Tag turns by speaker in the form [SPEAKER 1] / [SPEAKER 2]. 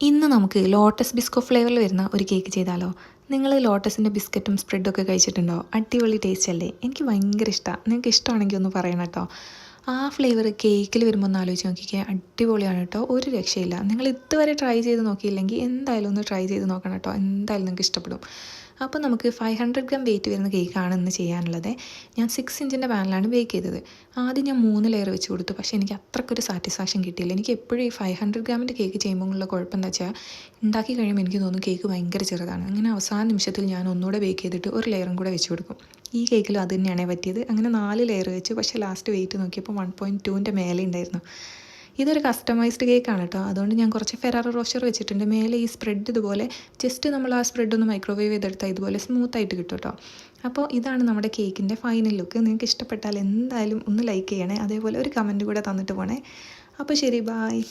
[SPEAKER 1] ഇന്ന് നമുക്ക് ലോട്ടസ് ബിസ്കോ ഫ്ലേവറിൽ വരുന്ന ഒരു കേക്ക് ചെയ്താലോ? നിങ്ങൾ ലോട്ടസിന്റെ ബിസ്ക്കറ്റും സ്പ്രെഡും ഒക്കെ കഴിച്ചിട്ടുണ്ടോ? അടിപൊളി ടേസ്റ്റ് അല്ലേ? എനിക്ക് ഭയങ്കര ഇഷ്ടമാണ് നിങ്ങൾക്ക് ഇഷ്ടമാണെങ്കിൽ ഒന്ന് പറയണം കേട്ടോ. ആ ഫ്ലേവർ കേക്കിൽ വരുമ്പോൾ ഒന്ന് ആലോചിച്ച് നോക്കിക്കേ. അടിപൊളിയാണ് കേട്ടോ. ഒരു രക്ഷയില്ല. നിങ്ങൾ ഇതുവരെ ട്രൈ ചെയ്ത് നോക്കിയില്ലെങ്കിൽ എന്തായാലും ഒന്ന് ട്രൈ ചെയ്ത് നോക്കണം കേട്ടോ. എന്തായാലും നിങ്ങൾക്ക് ഇഷ്ടപ്പെടും. അപ്പോൾ നമുക്ക് ഫൈവ് ഹൺഡ്രഡ് ഗ്രാം വെയിറ്റ് വരുന്ന കേക്കാണ് ഇന്ന് ചെയ്യാനുള്ളത്. ഞാൻ സിക്സ് ഇഞ്ചിന്റെ പാനിലാണ് ബേക്ക് ചെയ്തത്. ആദ്യം ഞാൻ മൂന്ന് ലെയർ വെച്ച് കൊടുത്തു. പക്ഷേ എനിക്ക് അത്രക്കൊരു സാറ്റിസ്ഫാക്ഷൻ കിട്ടിയില്ല. എനിക്ക് എപ്പോഴും ഈ ഫൈവ് ഹൺഡ്രഡ് ഗ്രാമിന്റെ കേക്ക് ചെയ്യുമ്പോൾ ഉള്ള കുഴപ്പം എന്താ വെച്ചാൽ ഉണ്ടാക്കി കഴിയുമ്പോൾ എനിക്ക് തോന്നുന്നു കേക്ക് ഭയങ്കര ചെറുതാണ്. അങ്ങനെ അവസാന നിമിഷത്തിൽ ഞാൻ ഒന്നുകൂടെ ബേക്ക് ചെയ്തിട്ട് ഒരു ലെയറും കൂടെ വെച്ച് കൊടുക്കും. ഈ കേക്കിലും അത് തന്നെയാണ് പറ്റിയത്. അങ്ങനെ നാല് ലെയർ വെച്ച്. പക്ഷേ ലാസ്റ്റ് വെയിറ്റ് നോക്കിയപ്പോൾ വൺ പോയിന്റ് ടുവിന്റെ മേലെ ഉണ്ടായിരുന്നു. ഇതൊരു കസ്റ്റമൈസ്ഡ് കേക്കാണ് കേട്ടോ അതുകൊണ്ട് ഞാൻ കുറച്ച് ഫെറാറ റോഷർ വെച്ചിട്ടുണ്ട്. മേലെ ഈ സ്പ്രെഡ് ഇതുപോലെ ജസ്റ്റ് നമ്മൾ ആ സ്പ്രെഡ് ഒന്ന് മൈക്രോവേവ് ചെയ്തെടുത്താൽ ഇതുപോലെ സ്മൂത്ത് ആയിട്ട് കിട്ടും കേട്ടോ അപ്പോൾ ഇതാണ് നമ്മുടെ കേക്കിന്റെ ഫൈനൽ ലുക്ക് നിങ്ങൾക്ക് ഇഷ്ടപ്പെട്ടാൽ എന്തായാലും ഒന്ന് ലൈക്ക് ചെയ്യണേ. അതേപോലെ ഒരു കമന്റ് കൂടെ തന്നിട്ട് പോണേ. അപ്പോൾ ശരി ബായ്